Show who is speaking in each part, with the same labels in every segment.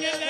Speaker 1: Yeah.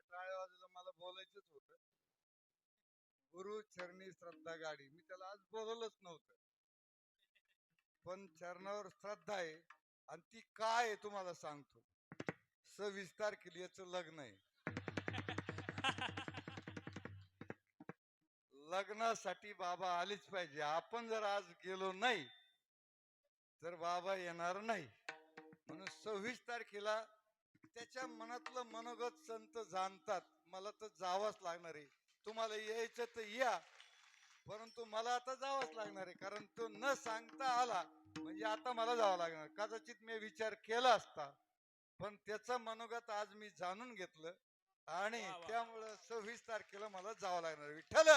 Speaker 1: टाळ्या वाजला मला बोलायचंच होत. गुरु चरणी श्रद्धा गाडी. मी त्याला आज बोलवलंच नव्हतं. पण चरणावर श्रद्धा आहे आणि ती काय आहे तुम्हाला सांगतो. सविस्तार केली याच लग्न आहे. लग्नासाठी बाबा आलेच पाहिजे. आपण जर आज गेलो नाही तर बाबा येणार नाही. म्हणून सव्वीस तारखेला त्याच्या मनातलं मनोगत संत जाणतात. मला तर जावंच लागणार आहे. तुम्हाला यायचं तर या. परंतु मला आता जावंच लागणार आहे. कारण तो न सांगता आला म्हणजे आता मला जावं लागणार. कदाचित मी विचार केला असता पण त्याचं मनोगत आज मी जाणून घेतलं आणि. त्यामुळं सव्वीस तारखेला मला जावं लागणार विठ्ठल!